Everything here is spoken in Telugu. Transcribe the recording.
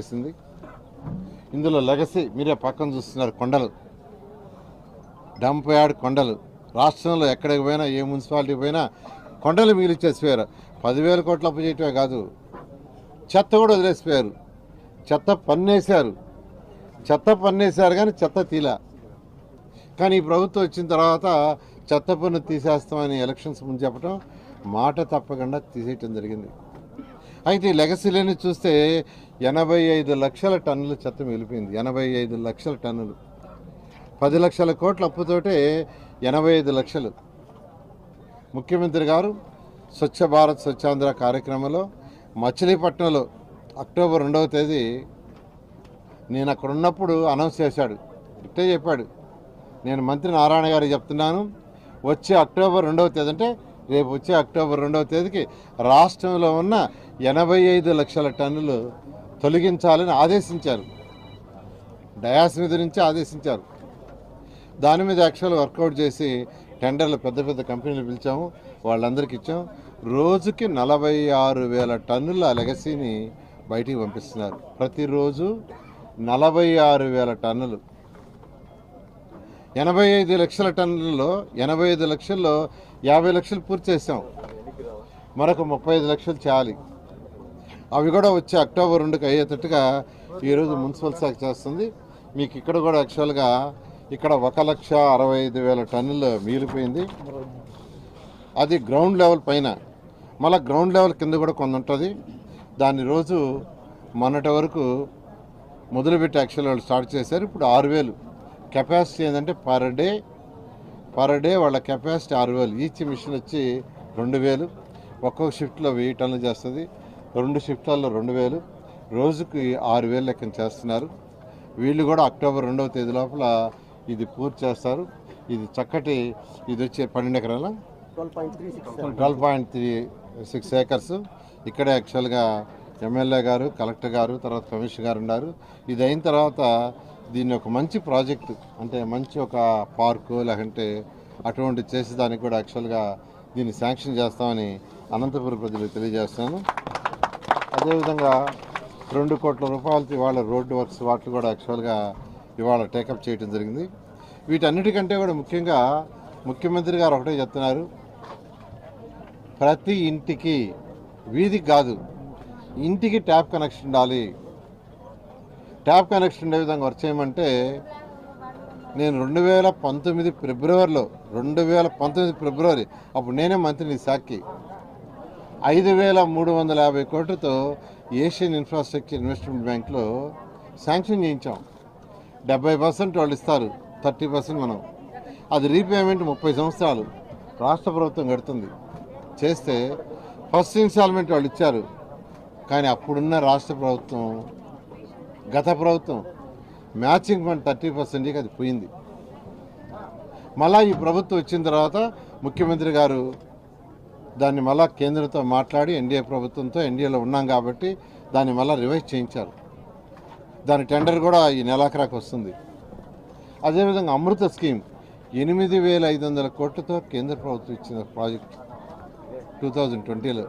చేసింది. ఇందులో లెగసీ మీరే పక్కన చూస్తున్నారు కొండలు. డంప్ యార్డ్ కొండలు. రాష్ట్రంలో ఎక్కడికి పోయినా ఏ మున్సిపాలిటీ పోయినా కొండలు మిగిలిచ్చేసిపోయారు పదివేల కోట్ల అప్పు చేయటమే కాదు చెత్త కూడా వదిలేసిపోయారు. చెత్త పన్నేశారు. చెత్త పన్నేశారు కానీ చెత్త తీలా. కానీ ఈ ప్రభుత్వం వచ్చిన తర్వాత చెత్త పన్ను తీసేస్తామని ఎలక్షన్స్ ముందు చెప్పడం మాట తప్పకుండా తీసేయటం జరిగింది. అయితే ఈ లెగసీలని చూస్తే ఎనభై ఐదు లక్షల టన్నుల చెత్త మిగిలిపోయింది. ఎనభై ఐదు లక్షల టన్నులు. పది లక్షల కోట్ల అప్పుతోటే ఎనభై ఐదు లక్షలు. ముఖ్యమంత్రి గారు స్వచ్ఛ భారత్ స్వచ్ఛాంధ్ర కార్యక్రమంలో మచిలీపట్నంలో అక్టోబర్ రెండవ తేదీ నేను అక్కడ ఉన్నప్పుడు అనౌన్స్ చేశాడు. ఇట్టే చెప్పాడు. నేను మంత్రి నారాయణ గారికి చెప్తున్నాను వచ్చే అక్టోబర్ రెండవ తేదీ అంటే రేపు వచ్చే అక్టోబర్ రెండవ తేదీకి రాష్ట్రంలో ఉన్న ఎనభై ఐదు లక్షల టన్నులు తొలగించాలని ఆదేశించారు. డయాస్ మీద నుంచి ఆదేశించారు. దాని మీద యాక్చువల్ వర్కౌట్ చేసి టెండర్లు పెద్ద పెద్ద కంపెనీలు పిలిచాము వాళ్ళందరికి ఇచ్చాం. రోజుకి నలభై ఆరు వేల టన్నుల లెగసీని బయటికి పంపిస్తున్నారు. ప్రతిరోజు నలభై ఆరు వేల టన్నులు. ఎనభై ఐదు లక్షల టన్నులలో ఎనభై ఐదు లక్షల్లో యాభై లక్షలు పూర్తి చేసాం మరొక ముప్పై ఐదు లక్షలు చేయాలి. అవి కూడా వచ్చే అక్టోబర్ రెండుకి అయ్యేటట్టుగా ఈరోజు మున్సిపల్ శాఖ చేస్తుంది. మీకు ఇక్కడ కూడా యాక్చువల్గా ఇక్కడ ఒక లక్ష అరవై ఐదు వేల టన్నులు మిగిలిపోయింది. అది గ్రౌండ్ లెవెల్ పైన మళ్ళీ గ్రౌండ్ లెవెల్ కింద కూడా కొంత ఉంటుంది. దాన్ని రోజు మొన్నటి వరకు మొదలుపెట్టి యాక్చువల్ వాళ్ళు స్టార్ట్ చేశారు. ఇప్పుడు ఆరు వేలు. కెపాసిటీ ఏంటంటే పర్ డే పర్ డే వాళ్ళ కెపాసిటీ ఆరు వేలు. ఈచ్ మిషన్ వచ్చి రెండు వేలు. ఒక్కొక్క షిఫ్ట్లో వెయ్యి టన్నులు చేస్తుంది. రెండు షిఫ్ట్లలో రెండు వేలు. రోజుకి ఆరు వేలు లెక్కన చేస్తున్నారు. వీళ్ళు కూడా అక్టోబర్ రెండవ తేదీ లోపల ఇది పూర్తి చేస్తారు. ఇది చక్కటి ఇది వచ్చే పన్నెండు ఎకరాల twelve point three six acres ఇక్కడే యాక్చువల్గా ఎమ్మెల్యే గారు కలెక్టర్ గారు తర్వాత కమిషనర్ గారు ఉన్నారు. ఇది అయిన తర్వాత దీన్ని ఒక మంచి ప్రాజెక్టు అంటే మంచి ఒక పార్కు లేకంటే అటువంటి చేసేదానికి కూడా యాక్చువల్గా దీన్ని శాంక్షన్ చేస్తామని అనంతపురం ప్రజలకు తెలియజేస్తాను అదేవిధంగా రెండు కోట్ల రూపాయలతో ఇవాళ రోడ్డు వర్క్స్ వాటిని కూడా యాక్చువల్గా ఇవాళ టేకప్ చేయడం జరిగింది. వీటన్నిటికంటే కూడా ముఖ్యంగా ముఖ్యమంత్రి గారు ఒకటే చెప్తున్నారు. ప్రతి ఇంటికి వీధికి కాదు ఇంటికి ట్యాప్ కనెక్షన్ ఉండాలి. ట్యాప్ కనెక్షన్ ఉండే విధంగా వర్క్ చేయమంటే నేను రెండు వేల పంతొమ్మిది ఫిబ్రవరిలో రెండు వేల పంతొమ్మిది ఫిబ్రవరి అప్పుడు నేనే మంత్రిని సాక్కి. శాఖకి ఐదు వేల మూడు వందల యాభై కోట్లతో ఏషియన్ ఇన్ఫ్రాస్ట్రక్చర్ ఇన్వెస్ట్మెంట్ బ్యాంక్లో శాంక్షన్ చేయించాం. డెబ్బై పర్సెంట్ వాళ్ళు ఇస్తారు థర్టీ పర్సెంట్ మనం. అది రీపేమెంట్ ముప్పై సంవత్సరాలు. రాష్ట్ర ప్రభుత్వం కడుతుంది. చేస్తే ఫస్ట్ ఇన్స్టాల్మెంట్ వాళ్ళు ఇచ్చారు. కానీ అప్పుడున్న రాష్ట్ర ప్రభుత్వం గత ప్రభుత్వం మ్యాచింగ్ ఫండ్ థర్టీ పర్సెంట్కి అది పోయింది. మళ్ళా ఈ ప్రభుత్వం వచ్చిన తర్వాత ముఖ్యమంత్రి గారు దాన్ని మళ్ళా కేంద్రంతో మాట్లాడి ఎన్డీఏ ప్రభుత్వంతో ఎన్డీఏలో ఉన్నాం కాబట్టి దాన్ని మళ్ళా రివైజ్ చేయించారు. దాని టెండర్ కూడా ఈ నెలాఖరాకు వస్తుంది. అదేవిధంగా అమృత స్కీమ్ ఎనిమిది వేల ఐదు వందల కోట్లతో కేంద్ర ప్రభుత్వం ఇచ్చిన ప్రాజెక్ట్ టూ థౌజండ్ ట్వంటీలో.